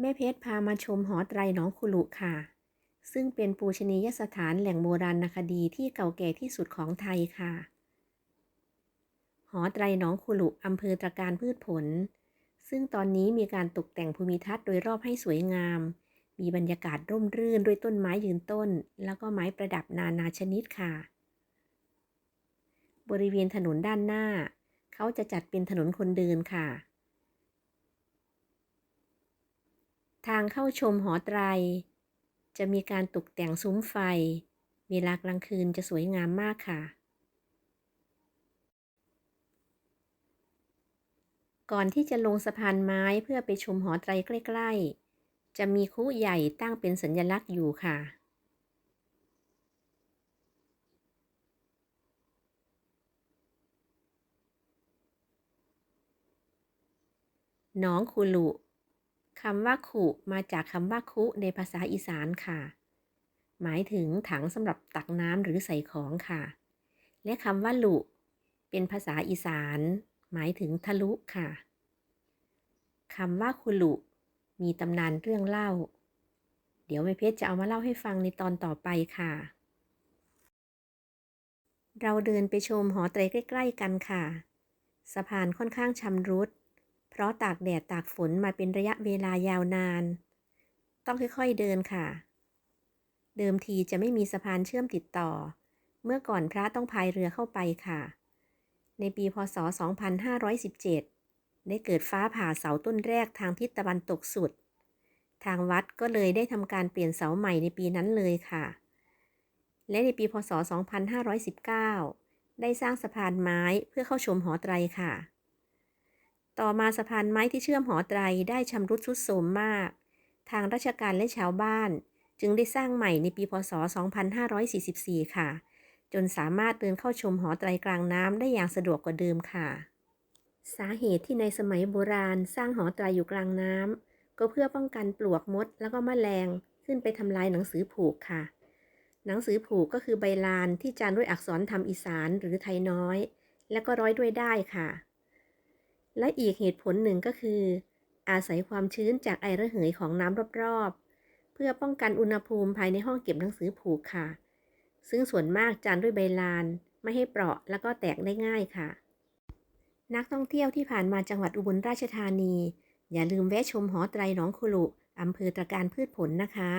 แม่เพชรพามาชมหอไตรหนองคุลุค่ะ ซึ่งเป็นปูชนียสถานแหล่งโบราณคดีที่เก่าแก่ที่สุดของไทยค่ะ หอไตรหนองคุลุอำเภอตระการพืชผล ซึ่งตอนนี้มีการตกแต่งภูมิทัศน์โดยรอบให้สวยงาม มีบรรยากาศร่มรื่นด้วยต้นไม้ยืนต้น แล้วก็ไม้ประดับนานาชนิดค่ะ บริเวณถนนด้านหน้า เขาจะจัดเป็นถนนคนเดินค่ะ ทางเข้าชมหอไตร จะมีการตกแต่งซุ้มไฟ เวลากลางคืนจะสวยงามมากค่ะ ก่อนที่จะลงสะพานไม้เพื่อไปชมหอไตรใกล้ๆ จะมีคุใหญ่ตั้งเป็นสัญลักษณ์อยู่ค่ะหนองคุลุ คำว่าขุมาจากคำว่าคุในภาษาอีสานค่ะ หมายถึงถังสำหรับตักน้ำหรือใส่ของค่ะ และคำว่าลุเป็นภาษาอีสาน หมายถึงทะลุค่ะคำว่าคุลุมีตำนานเรื่องเล่า เดี๋ยวแม่เพชรจะเอามาเล่าให้ฟังในตอนต่อไปค่ะ เราเดินไปชมหอไตรใกล้ ๆ กันค่ะ สะพานค่อนข้างชำรุด ราะตากแดดตากฝนมาเป็นระยะเวลายาวนาน ต้องค่อยๆเดินค่ะ เดิมทีจะไม่มีสะพานเชื่อมติดต่อ เมื่อก่อนพระต้องพายเรือเข้าไปค่ะ ในปีพศ 2517 ได้เกิดฟ้าผ่าเสาต้นแรกทางทิศตะวันตกสุด ทางวัดก็เลยได้ทำการเปลี่ยนเสาใหม่ในปีนั้นเลยค่ะ และในปีพศ 2519 ได้สร้างสะพานไม้เพื่อเข้าชมหอไตรค่ะ ต่อมาสะพานไม้ที่เชื่อมหอไตรได้ชำรุดทรุดโทรมมาก ทางราชการและชาวบ้าน จึงได้สร้างใหม่ในปีพศ 2544 ค่ะ จนสามารถเดินเข้าชมหอไตรกลางน้ำได้อย่างสะดวกกว่าเดิมค่ะ สาเหตุที่ในสมัยโบราณสร้างหอไตรอยู่กลางน้ำก็เพื่อป้องกันปลวกมดแล้วก็แมลงขึ้นไปทำลายหนังสือผูกค่ะ หนังสือผูกก็คือใบลานที่จานด้วยอักษรธรรมอีสานหรือไทยน้อย และก็ร้อยด้วยได้ค่ะ และอีกเหตุผลหนึ่งก็คือ อาศัยความชื้นจากไอระเหยของน้ำรอบๆ เพื่อป้องกันอุณหภูมิภายในห้องเก็บหนังสือผูกค่ะ ซึ่งส่วนมากจานด้วยใบลาน ไม่ให้เปราะแล้วก็แตกได้ง่ายค่ะ นักท่องเที่ยวที่ผ่านมาจังหวัดอุบลราชธานี อย่าลืมแวะชมหอไตรหนองคุลุอำเภอตะการพืชผลนะคะ